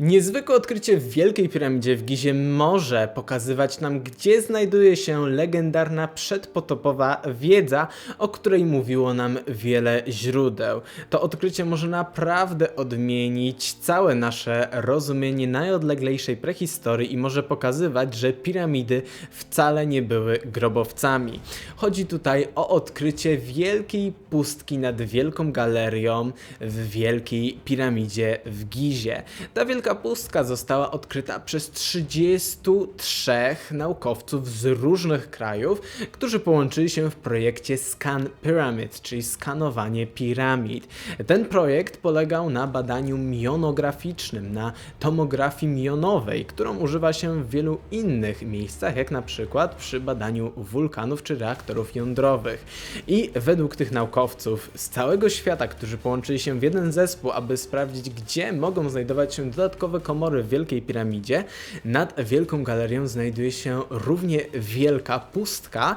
Niezwykłe odkrycie w Wielkiej Piramidzie w Gizie może pokazywać nam, gdzie znajduje się legendarna przedpotopowa wiedza, o której mówiło nam wiele źródeł. To odkrycie może naprawdę odmienić całe nasze rozumienie najodleglejszej prehistorii i może pokazywać, że piramidy wcale nie były grobowcami. Chodzi tutaj o odkrycie wielkiej pustki nad Wielką Galerią w Wielkiej Piramidzie w Gizie. Ta wielka pustka została odkryta przez 33 naukowców z różnych krajów, którzy połączyli się w projekcie Scan Pyramid, czyli skanowanie piramid. Ten projekt polegał na badaniu mionograficznym, na tomografii mionowej, którą używa się w wielu innych miejscach, jak na przykład przy badaniu wulkanów czy reaktorów jądrowych. I według tych naukowców z całego świata, którzy połączyli się w jeden zespół, aby sprawdzić, gdzie mogą znajdować się dodatkowe komory w Wielkiej Piramidzie, nad Wielką Galerią znajduje się równie wielka pustka,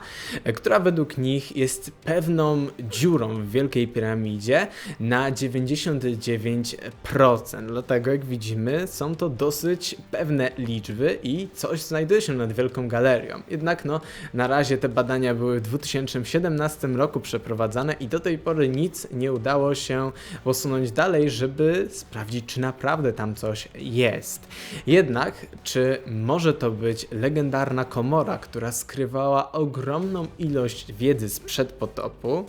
która według nich jest pewną dziurą w Wielkiej Piramidzie na 99%. Dlatego, jak widzimy, są to dosyć pewne liczby i coś znajduje się nad Wielką Galerią. Jednak, no, na razie te badania były w 2017 roku przeprowadzane i do tej pory nic nie udało się posunąć dalej, żeby sprawdzić, czy naprawdę tam coś jest. Jednak, czy może to być legendarna komora, która skrywała ogromną ilość wiedzy sprzed potopu?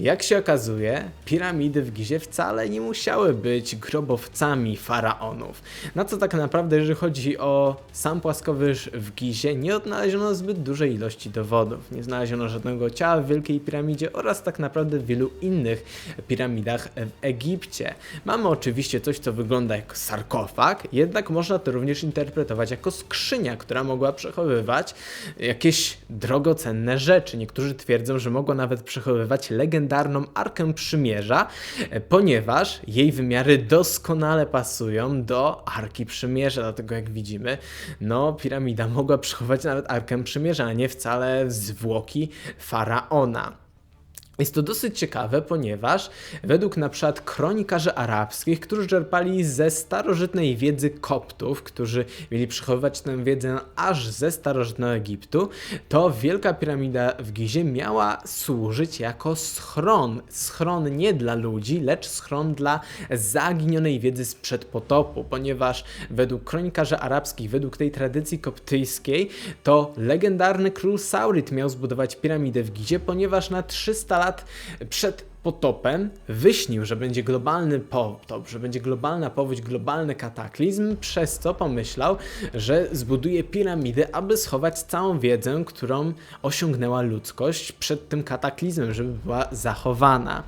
Jak się okazuje, piramidy w Gizie wcale nie musiały być grobowcami faraonów. Na co tak naprawdę, jeżeli chodzi o sam płaskowyż w Gizie, nie odnaleziono zbyt dużej ilości dowodów. Nie znaleziono żadnego ciała w Wielkiej Piramidzie oraz tak naprawdę w wielu innych piramidach w Egipcie. Mamy oczywiście coś, co wygląda jak sarkofag, jednak można to również interpretować jako skrzynia, która mogła przechowywać jakieś drogocenne rzeczy. Niektórzy twierdzą, że mogła nawet przechowywać legendarną Arkę Przymierza, e, ponieważ jej wymiary doskonale pasują do Arki Przymierza. Dlatego jak widzimy, no piramida mogła przechowywać nawet Arkę Przymierza, a nie wcale zwłoki faraona. Jest to dosyć ciekawe, ponieważ według na przykład kronikarzy arabskich, którzy czerpali ze starożytnej wiedzy koptów, którzy mieli przechowywać tę wiedzę aż ze starożytnego Egiptu, to Wielka Piramida w Gizie miała służyć jako schron. Schron nie dla ludzi, lecz schron dla zaginionej wiedzy sprzed potopu, ponieważ według kronikarzy arabskich, według tej tradycji koptyjskiej, to legendarny król Saurit miał zbudować piramidę w Gizie, ponieważ na 300 lat przed potopem wyśnił, że będzie globalny potop, że będzie globalna powódź, globalny kataklizm, przez co pomyślał, że zbuduje piramidy, aby schować całą wiedzę, którą osiągnęła ludzkość przed tym kataklizmem, żeby była zachowana.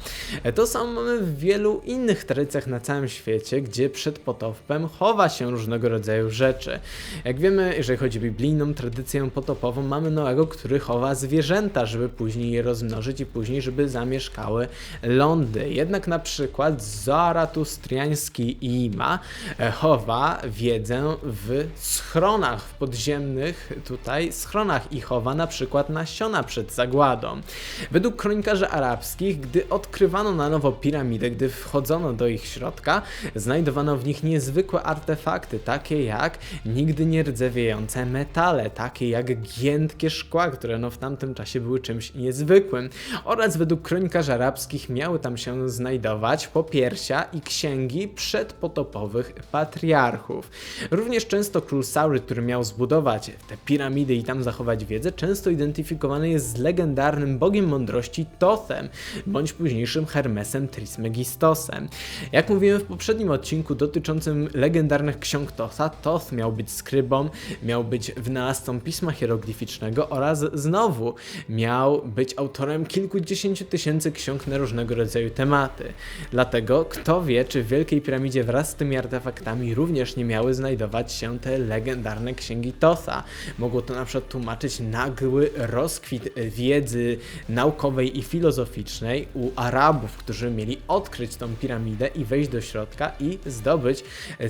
To samo mamy w wielu innych tradycjach na całym świecie, gdzie przed potopem chowa się różnego rodzaju rzeczy. Jak wiemy, jeżeli chodzi o biblijną tradycję potopową, mamy Noego, który chowa zwierzęta, żeby później je rozmnożyć i później, żeby zamieszkały lądy. Jednak na przykład zaratustriański Ima e, chowa wiedzę w schronach w podziemnych tutaj schronach i chowa na przykład nasiona przed zagładą. Według kronikarzy arabskich, gdy odkrywano na nowo piramidy, gdy wchodzono do ich środka, znajdowano w nich niezwykłe artefakty, takie jak nigdy nie rdzewiejące metale, takie jak giętkie szkła, które no w tamtym czasie były czymś niezwykłym. Oraz według kronikarzy arabskich miały tam się znajdować popiersia i księgi przedpotopowych patriarchów. Również często król Saury, który miał zbudować te piramidy i tam zachować wiedzę, często identyfikowany jest z legendarnym bogiem mądrości Tothem, bądź późniejszym Hermesem Trismegistosem. Jak mówiłem w poprzednim odcinku dotyczącym legendarnych ksiąg Totha, Toth miał być skrybą, miał być wynalazcą pisma hieroglificznego oraz znowu miał być autorem kilkudziesięciu tysięcy ksiąg różnego rodzaju tematy. Dlatego kto wie, czy w Wielkiej Piramidzie wraz z tymi artefaktami również nie miały znajdować się te legendarne księgi Totha. Mogło to na przykład tłumaczyć nagły rozkwit wiedzy naukowej i filozoficznej u Arabów, którzy mieli odkryć tą piramidę i wejść do środka i zdobyć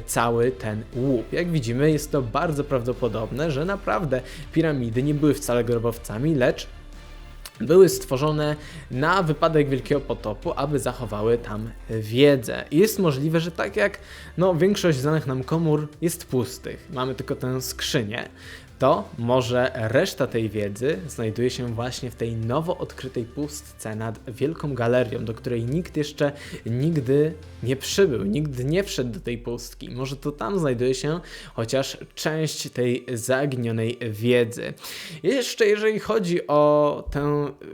cały ten łup. Jak widzimy, jest to bardzo prawdopodobne, że naprawdę piramidy nie były wcale grobowcami, lecz były stworzone na wypadek Wielkiego Potopu, aby zachowały tam wiedzę. I jest możliwe, że tak jak no, większość znanych nam komór jest pustych, mamy tylko tę skrzynię, to może reszta tej wiedzy znajduje się właśnie w tej nowo odkrytej pustce nad Wielką Galerią, do której nikt jeszcze nigdy nie przybył, nigdy nie wszedł do tej pustki. Może to tam znajduje się chociaż część tej zaginionej wiedzy. Jeszcze jeżeli chodzi o,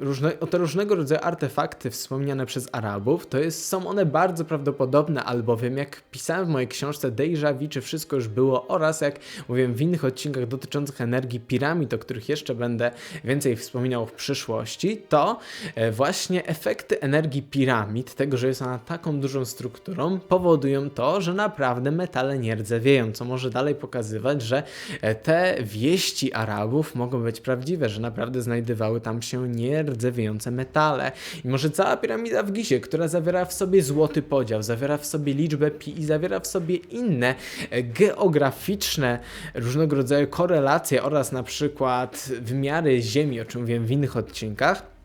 różne, o te różnego rodzaju artefakty wspomniane przez Arabów, to jest, są one bardzo prawdopodobne, albowiem jak pisałem w mojej książce Deja Vu, czy wszystko już było oraz jak mówiłem w innych odcinkach dotyczących energii piramid, o których jeszcze będę więcej wspominał w przyszłości, to e, właśnie efekty energii piramid, tego, że jest ona taką dużą strukturą, powodują to, że naprawdę metale nie rdzewieją, co może dalej pokazywać, że e, te wieści Arabów mogą być prawdziwe, że naprawdę znajdowały tam się nierdzewiejące metale. I może cała piramida w Gizie, która zawiera w sobie złoty podział, zawiera w sobie liczbę pi i zawiera w sobie inne e, geograficzne różnego rodzaju korelacje oraz na przykład wymiary Ziemi, o czym mówiłem w innych odcinkach,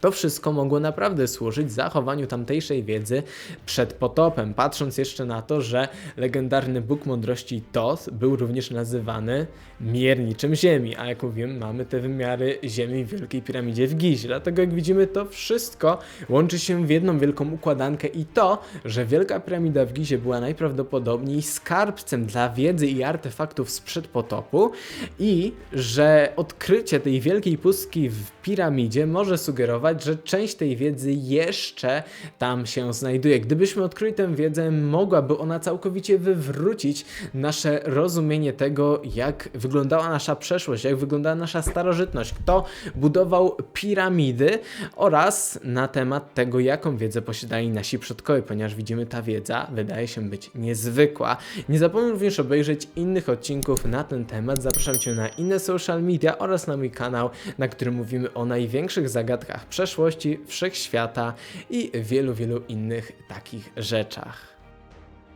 to wszystko mogło naprawdę służyć zachowaniu tamtejszej wiedzy przed potopem, patrząc jeszcze na to, że legendarny Bóg Mądrości Thoth był również nazywany mierniczym Ziemi, a jak mówiłem, mamy te wymiary Ziemi w Wielkiej Piramidzie w Gizie. Dlatego jak widzimy, to wszystko łączy się w jedną wielką układankę i to, że Wielka Piramida w Gizie była najprawdopodobniej skarbcem dla wiedzy i artefaktów sprzed potopu i że odkrycie tej wielkiej pustki w piramidzie może sugerować, że część tej wiedzy jeszcze tam się znajduje. Gdybyśmy odkryli tę wiedzę, mogłaby ona całkowicie wywrócić nasze rozumienie tego, jak wyglądała nasza przeszłość, jak wyglądała nasza starożytność, kto budował piramidy oraz na temat tego, jaką wiedzę posiadali nasi przodkowie, ponieważ widzimy, ta wiedza wydaje się być niezwykła. Nie zapomnij również obejrzeć innych odcinków na ten temat. Zapraszam Cię na inne social media oraz na mój kanał, na którym mówimy o największych zagadkach przeszłości, wszechświata i wielu, wielu innych takich rzeczach.